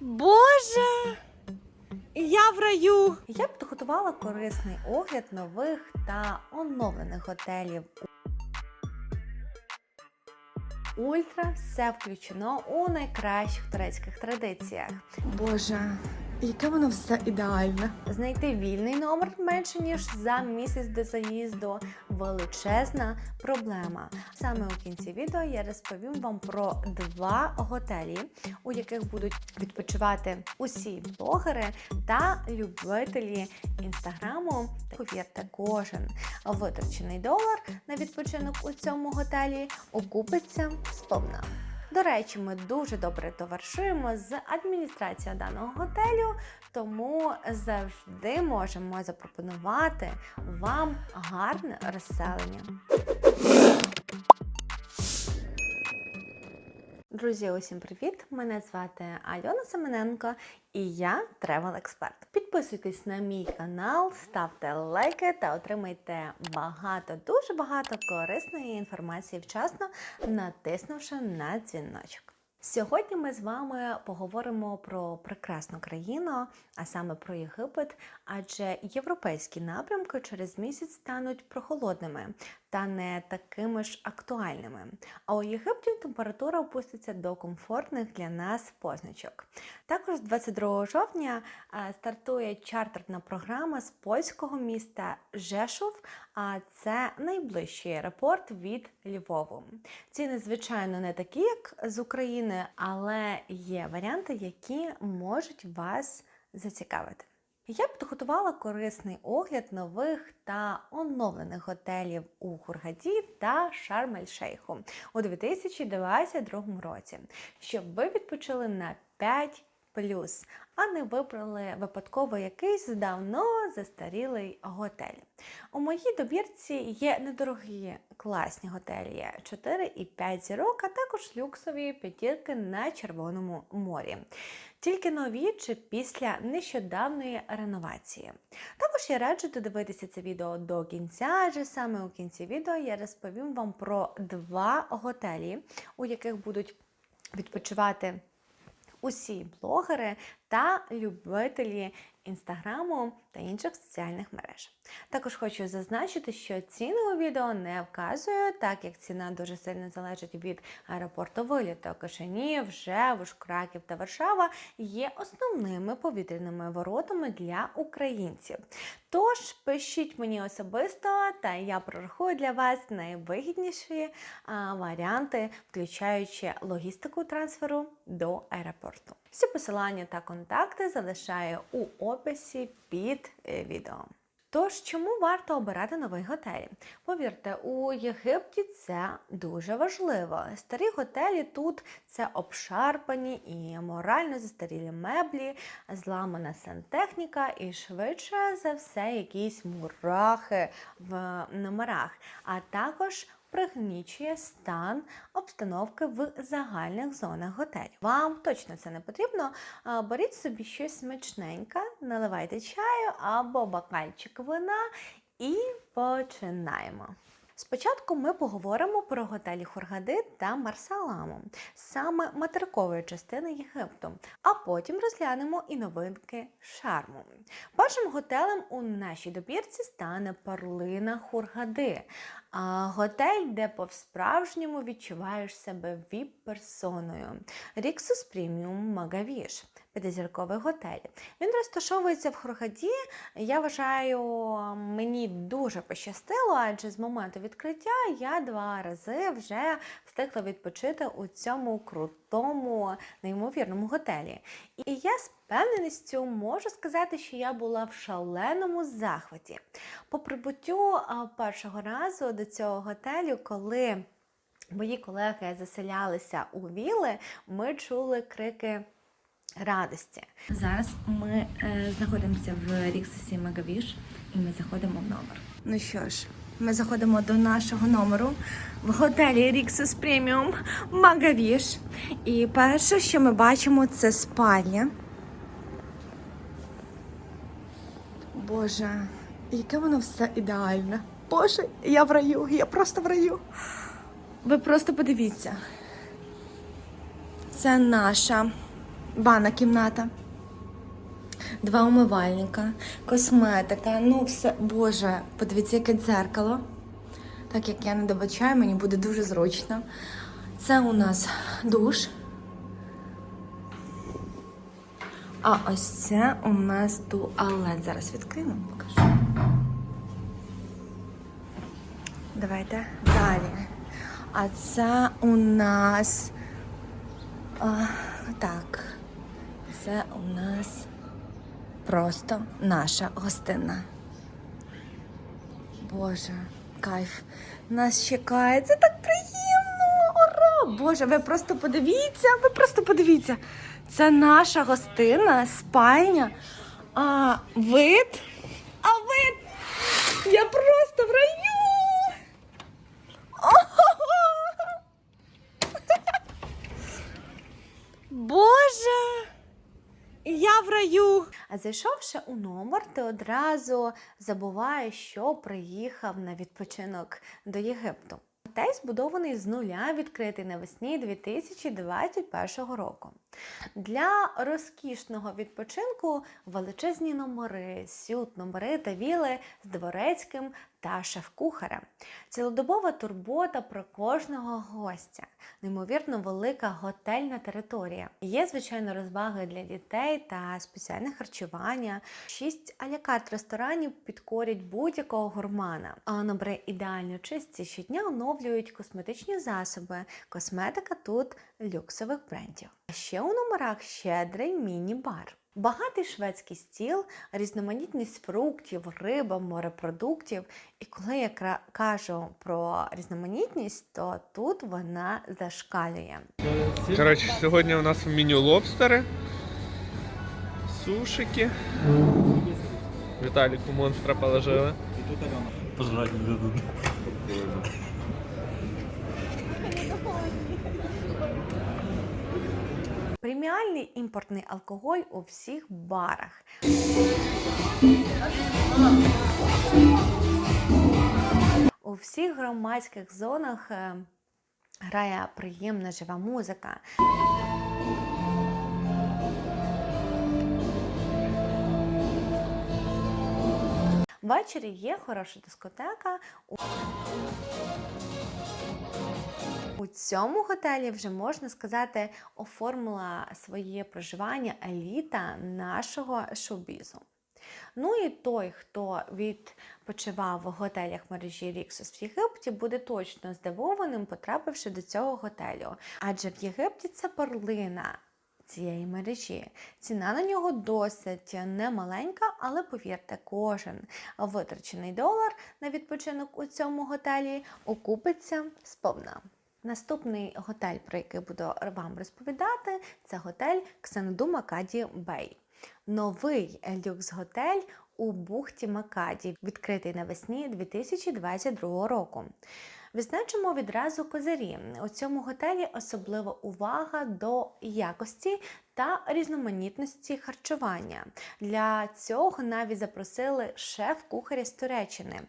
Боже! Я в раю! Я підготувала корисний огляд нових та оновлених готелів. Ультра все включено у найкращих турецьких традиціях. Боже, яке воно все ідеальне. Знайти вільний номер менше ніж за місяць до заїзду величезна проблема. Саме у кінці відео я розповім вам про два готелі, у яких будуть відпочивати усі блогери та любителі інстаграму. Повірте, кожен витрачений долар на відпочинок у цьому готелі окупиться сповна. До речі, ми дуже добре товаришуємо з адміністрацією даного готелю, тому завжди можемо запропонувати вам гарне розселення. Друзі, усім привіт! Мене звати Альона Семененко і я тревел експерт. Підписуйтесь на мій канал, ставте лайки та отримайте багато, дуже багато корисної інформації вчасно, натиснувши на дзвіночок. Сьогодні ми з вами поговоримо про прекрасну країну, а саме про Єгипет, адже європейські напрямки через місяць стануть прохолодними та не такими ж актуальними. А у Єгипті температура опуститься до комфортних для нас позначок. Також з 22 жовтня е, стартує чартерна програма з польського міста Жешув, а це найближчий аеропорт від Львову. Ціни, звичайно, не такі, як з України, але є варіанти, які можуть вас зацікавити. Я підготувала корисний огляд нових та оновлених готелів у Хургаді та Шарм-ель-Шейху у 2022 році, щоб ви відпочили на 5 плюс, а не вибрали випадково якийсь давно застарілий готель. У моїй добірці є недорогі класні готелі 4 і 5 зірок, а також люксові п'ятірки на Червоному морі. Тільки нові чи після нещодавної реновації. Також я раджу додивитися це відео до кінця, адже саме у кінці відео я розповім вам про два готелі, у яких будуть відпочивати усі блогери та любителі інстаграму та інших соціальних мереж. Також хочу зазначити, що ціни у відео не вказую, так як ціна дуже сильно залежить від аеропорту виліту. Кишинів, Жевуш, Краків та Варшава є основними повітряними воротами для українців. Тож пишіть мені особисто, та я прорахую для вас найвигідніші варіанти, включаючи логістику трансферу до аеропорту. Всі посилання та контакти залишаю у описі під е, відео. Тож, чому варто обирати новий готель? Повірте, у Єгипті це дуже важливо. Старі готелі тут це обшарпані і морально застарілі меблі, зламана сантехніка і швидше за все якісь мурахи в номерах, а також пригнічує стан обстановки в загальних зонах готелю. Вам точно це не потрібно. Беріть собі щось смачненьке, наливайте чаю або бокальчик вина і починаємо. Спочатку ми поговоримо про готелі Хургади та Марсаламу, саме материкової частини Єгипту, а потім розглянемо і новинки Шарму. Першим готелем у нашій добірці стане парлина Хургади, готель, де по-справжньому відчуваєш себе віп-персоною. Ріксус Преміум Магавіш. П'ятизірковий готель. Він розташовується в Хургаді. Я вважаю, мені дуже пощастило, адже з моменту відкриття я два рази вже встигла відпочити у цьому крутому, неймовірному готелі. І я впевненістю можу сказати, що я була в шаленому захваті. По прибуттю першого разу до цього готелю, коли мої колеги заселялися у віли, ми чули крики радості. Зараз ми е, знаходимося в Ріксусі Мегавіш і ми заходимо в номер. Ну що ж, ми заходимо до нашого номеру в готелі Ріксус Преміум Магавіш. І перше, що ми бачимо, це спальня. Боже, яке воно все ідеальне. Боже, я в раю, я просто в раю. Ви просто подивіться. Це наша Ванна кімната. Два умивальника, косметика. Ну, все, боже, подивіться, яке дзеркало. Так як я не добачаю, мені буде дуже зручно. Це у нас душ. А ось це у нас туалет. Зараз відкрию, покажу. Давайте далі. А це у нас. А, так. Це у нас просто наша гостина. Боже, кайф. Нас чекає. Це так приємно. Ура! Боже, ви просто подивіться, ви просто подивіться. Це наша гостина, спальня. А вид. А вид. Я просто в раю. Боже! Я в раю. А зайшовши у номер, ти одразу забуваєш, що приїхав на відпочинок до Єгипту. Готель збудований з нуля, відкритий навесні 2021 року. Для розкішного відпочинку величезні номери, сют, номери та віли з дворецьким та шеф-кухарем. Цілодобова турбота про кожного гостя, неймовірно велика готельна територія. Є, звичайно, розваги для дітей та спеціальне харчування. Шість алякарт ресторанів підкорять будь-якого гурмана. А номери ідеально чисті щодня оновлюють косметичні засоби. Косметика тут люксових брендів. А ще у номерах щедрий міні-бар. Багатий шведський стіл, різноманітність фруктів, риба, морепродуктів. І коли я кажу про різноманітність, то тут вона зашкалює. Коротше, сьогодні у нас в меню лобстери, сушики. Віталіку монстра положили. Пожрать не дадут. Преміальний імпортний алкоголь у всіх барах. У всіх громадських зонах е, грає приємна жива музика. Ввечері є хороша дискотека. У- цьому готелі вже можна сказати оформила своє проживання еліта нашого шоу-бізу. Ну і той, хто відпочивав в готелях мережі Ріксос в Єгипті, буде точно здивованим, потрапивши до цього готелю. Адже в Єгипті це перлина цієї мережі. Ціна на нього досить немаленька, але повірте, кожен витрачений долар на відпочинок у цьому готелі окупиться сповна. Наступний готель, про який буду вам розповідати, це готель Ксеноду Макаді Бей. Новий люкс-готель у бухті Макаді, відкритий навесні 2022 року. Відзначимо відразу козирі. У цьому готелі особлива увага до якості та різноманітності харчування. Для цього навіть запросили шеф-кухаря з Туреччини.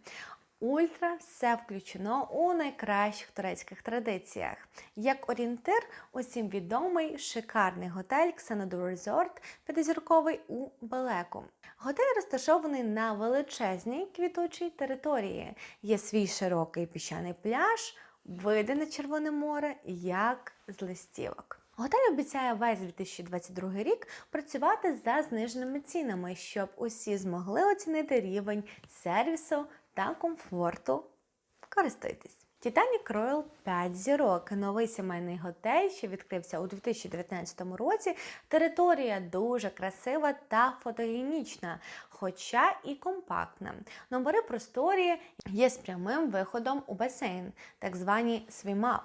Ультра все включено у найкращих турецьких традиціях. Як орієнтир, усім відомий шикарний готель Xanadu Resort п'ятизірковий у Белеку. Готель розташований на величезній квітучій території. Є свій широкий піщаний пляж, види на Червоне море, як з листівок. Готель обіцяє весь 2022 рік працювати за зниженими цінами, щоб усі змогли оцінити рівень сервісу та комфорту. Користуйтесь. Titanic Royal 5 зірок. Новий сімейний готель, що відкрився у 2019 році. Територія дуже красива та фотогенічна, хоча і компактна. Номери просторі є з прямим виходом у басейн, так звані свімап.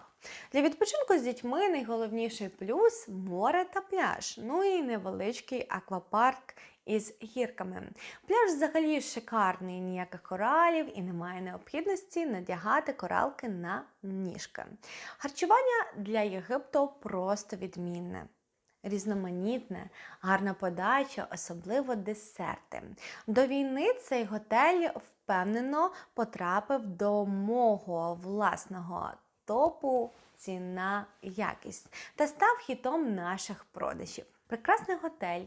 Для відпочинку з дітьми найголовніший плюс море та пляж, ну і невеличкий аквапарк із гірками. Пляж взагалі шикарний, ніяких коралів і немає необхідності надягати коралки на ніжки. Харчування для Єгипту просто відмінне. Різноманітне, гарна подача, особливо десерти. До війни цей готель впевнено потрапив до мого власного топу ціна якість та став хітом наших продажів. Прекрасний готель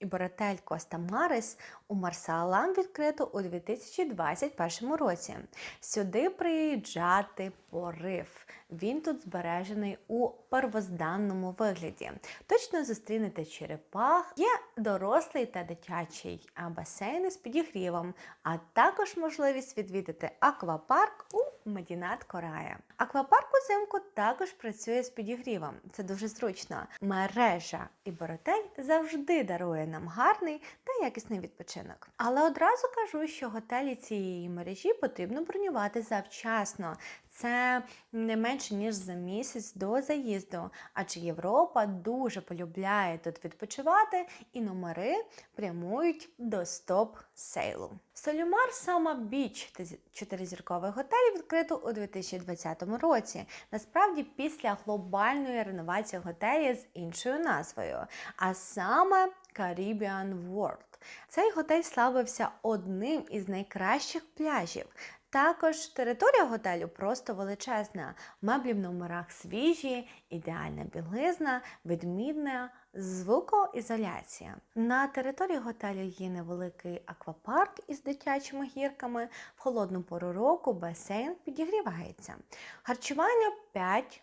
і боротель Коста Марис у Марсалам відкрито у 2021 році. Сюди приїжджати порив. Він тут збережений у первозданному вигляді. Точно зустрінете черепах. Є дорослий та дитячий басейни з підігрівом, а також можливість відвідати аквапарк у Медінат Корая. Аквапарк узимку також працює з підігрівом. Це дуже зручно. Мережа і боротель завжди дарує нам гарний та якісний відпочинок. Але одразу кажу, що готелі цієї мережі потрібно бронювати завчасно. Це не менше ніж за місяць до заїзду, адже Європа дуже полюбляє тут відпочивати, і номери прямують до стоп сейлу. Солюмар Сама Біч, чотиризірковий готель, відкрито у 2020 році. Насправді, після глобальної реновації готелі з іншою назвою, а саме Caribbean World. Цей готель славився одним із найкращих пляжів. Також територія готелю просто величезна. Меблі в номерах свіжі, ідеальна білизна, відмінна звукоізоляція. На території готелю є невеликий аквапарк із дитячими гірками. В холодну пору року басейн підігрівається. Харчування 5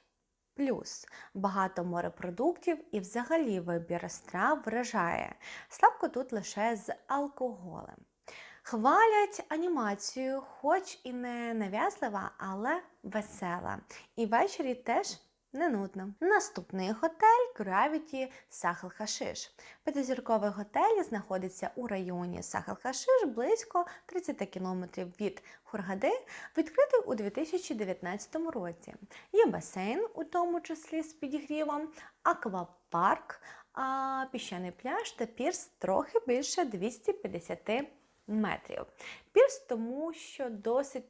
плюс. Багато морепродуктів і взагалі вибір страв вражає. Слабко тут лише з алкоголем. Хвалять анімацію, хоч і не нав'язлива, але весела. І ввечері теж не нудно. Наступний готель Gravity Сахел Хашиш. П'ятизірковий готель знаходиться у районі Сахел Хашиш близько 30 км від Хургади, відкритий у 2019 році. Є басейн, у тому числі з підігрівом, аквапарк, а піщаний пляж та пірс трохи більше 250 метрів. Пірс тому, що досить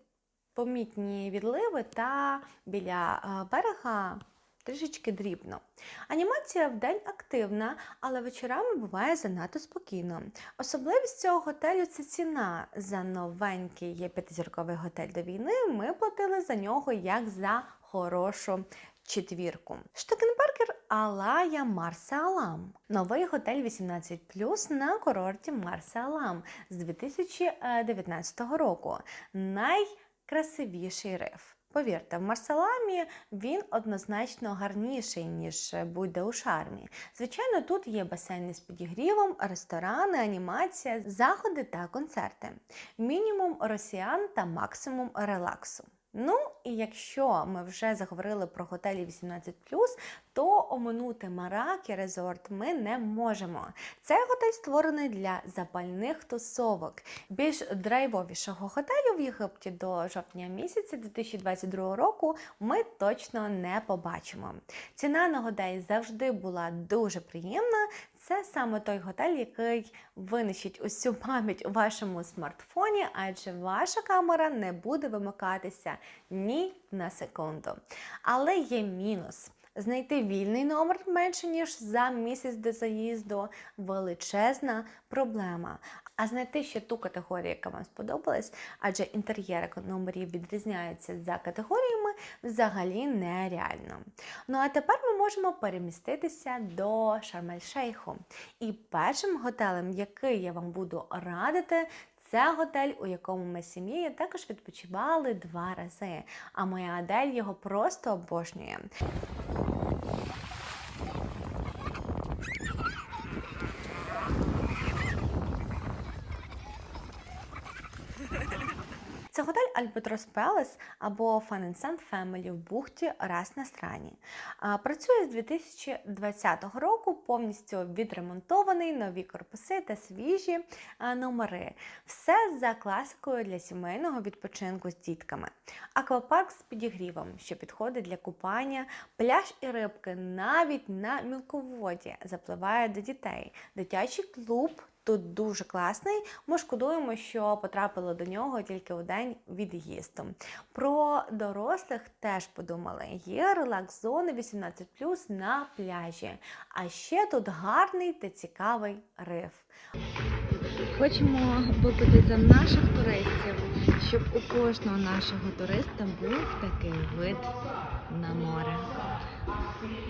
помітні відливи та біля е, берега трішечки дрібно. Анімація вдень активна, але вечорами буває занадто спокійно. Особливість цього готелю це ціна. За новенький є п'ятизірковий готель до війни. Ми платили за нього як за хорошу четвірку. Штекенбергер Алая Марса Алам. Новий готель 18 на курорті Марса Алам з 2019 року. Найкрасивіший риф. Повірте, в Марсаламі він однозначно гарніший, ніж будь-де у шармі. Звичайно, тут є басейни з підігрівом, ресторани, анімація, заходи та концерти. Мінімум росіян та максимум релаксу. Ну і якщо ми вже заговорили про готелі 18, то оминути Маракі резорт ми не можемо. Цей готель створений для запальних тусовок. Більш драйвовішого готелю в Єгипті до жовтня місяця 2022 року ми точно не побачимо. Ціна на готель завжди була дуже приємна. Це саме той готель, який винищить усю пам'ять у вашому смартфоні, адже ваша камера не буде вимикатися ні на секунду. Але є мінус. Знайти вільний номер менше ніж за місяць до заїзду величезна проблема. А знайти ще ту категорію, яка вам сподобалась, адже інтер'єри номерів відрізняються за категоріями, взагалі нереально. Ну а тепер ми можемо переміститися до Шарм-ель-Шейху. І першим готелем, який я вам буду радити, це готель, у якому ми з сім'єю також відпочивали два рази. А моя Адель його просто обожнює. Це готель Albatross Palace або Fun and Sun Family в бухті Рас на Страні. Працює з 2020 року, повністю відремонтований, нові корпуси та свіжі номери. Все за класикою для сімейного відпочинку з дітками. Аквапарк з підігрівом, що підходить для купання, пляж і рибки навіть на мілководі запливає до дітей, дитячий клуб. Тут дуже класний. Ми шкодуємо, що потрапили до нього тільки в день від'їзду. Про дорослих теж подумали. Є релакс-зони 18 на пляжі. А ще тут гарний та цікавий риф. Хочемо випити за наших туристів, щоб у кожного нашого туриста був такий вид на море.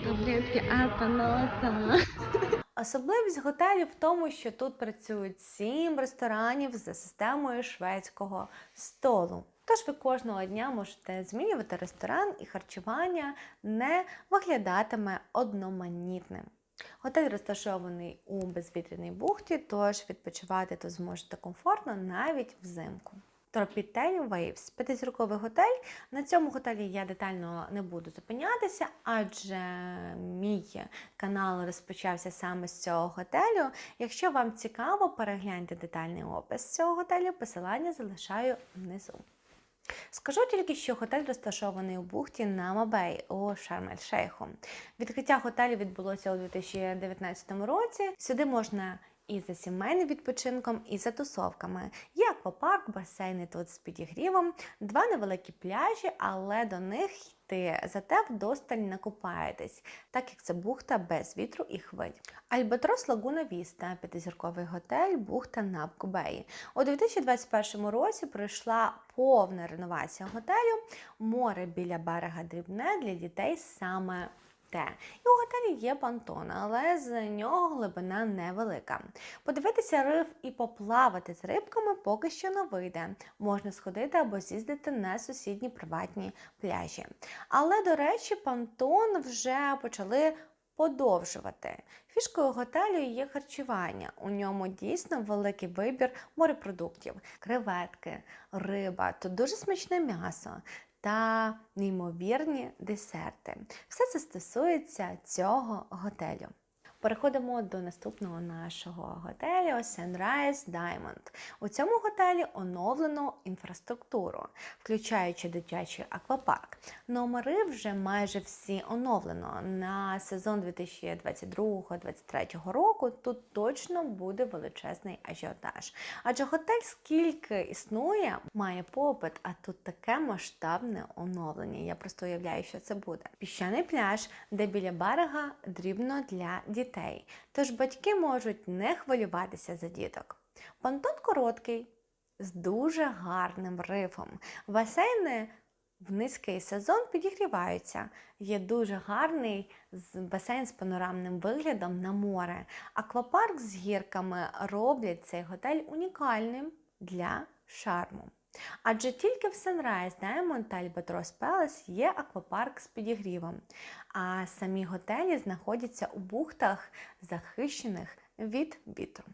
Таблетки апаноса. Особливість готелю в тому, що тут працюють сім ресторанів за системою шведського столу. Тож ви кожного дня можете змінювати ресторан і харчування не виглядатиме одноманітним. Готель розташований у безвітряній бухті, тож відпочивати тут зможете комфортно навіть взимку. Тропітель Waves – п'ятизірковий готель. На цьому готелі я детально не буду зупинятися, адже мій канал розпочався саме з цього готелю. Якщо вам цікаво, перегляньте детальний опис цього готелю, посилання залишаю внизу. Скажу тільки, що готель розташований у бухті Намабей у Шарм-ель-Шейху. Відкриття готелю відбулося у 2019 році. Сюди можна і за сімейним відпочинком, і за тусовками. Є аквапарк, басейни тут з підігрівом, два невеликі пляжі, але до них йти зате вдосталь не купаєтесь, так як це бухта без вітру і хвиль. Альбатрос Лагуна Віста, п'ятизірковий готель, бухта на Напкубеї. У 2021 році пройшла повна реновація готелю. Море біля берега дрібне для дітей саме те. І у готелі є понтон, але з нього глибина невелика. Подивитися риф і поплавати з рибками поки що не вийде. Можна сходити або з'їздити на сусідні приватні пляжі. Але, до речі, понтон вже почали подовжувати. Фішкою готелю є харчування. У ньому дійсно великий вибір морепродуктів, креветки, риба, тут дуже смачне м'ясо та неймовірні десерти. Все це стосується цього готелю. Переходимо до наступного нашого готелю Sunrise Diamond. У цьому готелі оновлено інфраструктуру, включаючи дитячий аквапарк. Номери вже майже всі оновлено. На сезон 2022-2023 року тут точно буде величезний ажіотаж. Адже готель, скільки існує, має попит, а тут таке масштабне оновлення. Я просто уявляю, що це буде. Піщаний пляж, де біля берега дрібно для дітей. Тож батьки можуть не хвилюватися за діток. Понтон короткий, з дуже гарним рифом. Басейни в низький сезон підігріваються. Є дуже гарний басейн з панорамним виглядом на море. Аквапарк з гірками роблять цей готель унікальним для шарму. Адже тільки в Sunrise Diamond та Albatross Palace є аквапарк з підігрівом, а самі готелі знаходяться у бухтах, захищених від вітру.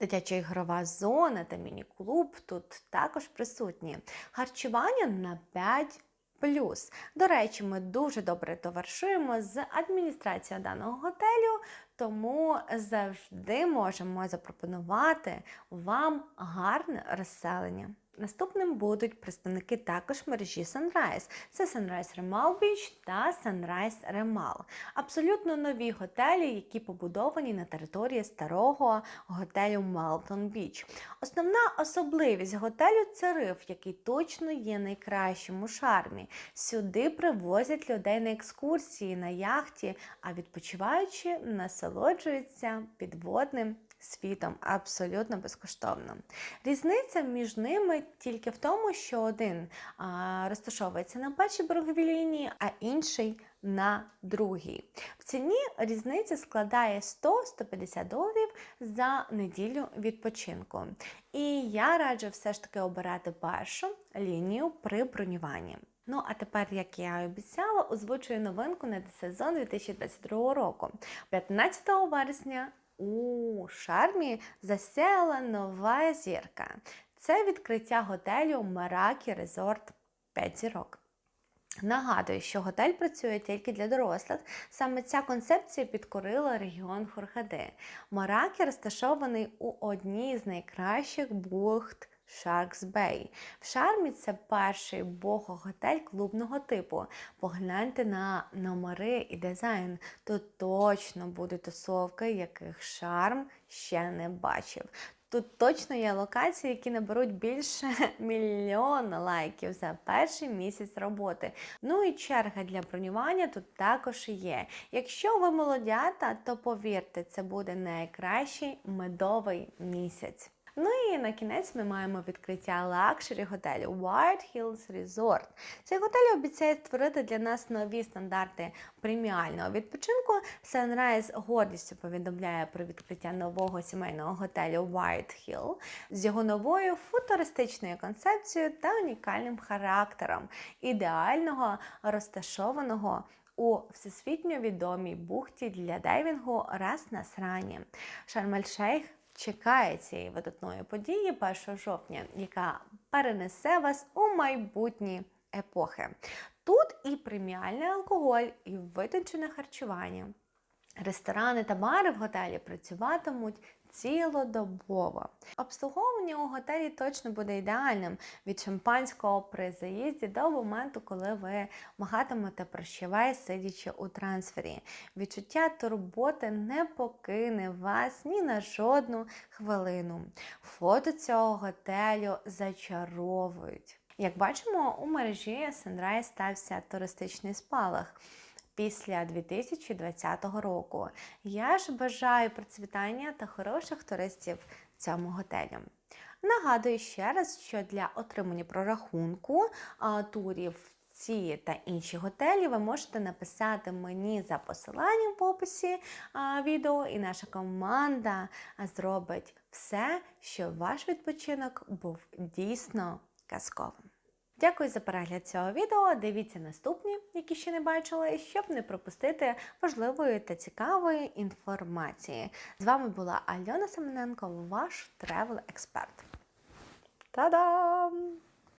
Дитяча ігрова зона та міні-клуб тут також присутні. Харчування на 5 плюс. До речі, ми дуже добре товаришуємо з адміністрацією даного готелю, тому завжди можемо запропонувати вам гарне розселення. Наступним будуть представники також мережі Sunrise. Це Sunrise Remal Beach та Sunrise Remal. Абсолютно нові готелі, які побудовані на території старого готелю Melton Beach. Основна особливість готелю це риф, який точно є найкращим у шармі. Сюди привозять людей на екскурсії на яхті, а відпочиваючи насолоджуються підводним світом абсолютно безкоштовно. Різниця між ними тільки в тому, що один розташовується на першій береговій лінії, а інший на другій. В ціні різниця складає 100-150 доларів за неділю відпочинку. І я раджу все ж таки обирати першу лінію при бронюванні. Ну, а тепер, як я і обіцяла, озвучую новинку на сезон 2022 року. 15 вересня у шармі засяяла нова зірка. Це відкриття готелю Меракі Резорт 5 зірок. Нагадую, що готель працює тільки для дорослих. Саме ця концепція підкорила регіон Хургади. Маракі розташований у одній з найкращих бухт Sharks Bay. В Шармі це перший бого-готель клубного типу. Погляньте на номери і дизайн. Тут точно будуть тусовки, яких шарм ще не бачив. Тут точно є локації, які наберуть більше мільйона лайків за перший місяць роботи. Ну і черга для бронювання тут також є. Якщо ви молодята, то повірте, це буде найкращий медовий місяць. Ну і на кінець ми маємо відкриття лакшері готелю White Hills Resort. Цей готель обіцяє створити для нас нові стандарти преміального відпочинку. Sunrise гордістю повідомляє про відкриття нового сімейного готелю White Hill з його новою футуристичною концепцією та унікальним характером, ідеального розташованого у всесвітньо відомій бухті для дайвінгу Рас Насрані. Шарм-ель-Шейх чекає цієї видатної події 1 жовтня, яка перенесе вас у майбутні епохи. Тут і преміальний алкоголь, і витончене харчування. Ресторани та бари в готелі працюватимуть цілодобово. Обслуговування у готелі точно буде ідеальним від шампанського при заїзді до моменту, коли ви махатимете прощавай, сидячи у трансфері. Відчуття турботи не покине вас ні на жодну хвилину. Фото цього готелю зачаровують. Як бачимо, у мережі Sunrise стався туристичний спалах після 2020 року. Я ж бажаю процвітання та хороших туристів цьому готелю. Нагадую ще раз, що для отримання прорахунку а, турів ці та інші готелі ви можете написати мені за посиланням в описі а, відео, і наша команда зробить все, щоб ваш відпочинок був дійсно казковим. Дякую за перегляд цього відео. Дивіться наступні, які ще не бачили, щоб не пропустити важливої та цікавої інформації. З вами була Альона Семененко, ваш тревел експерт. Та-дам!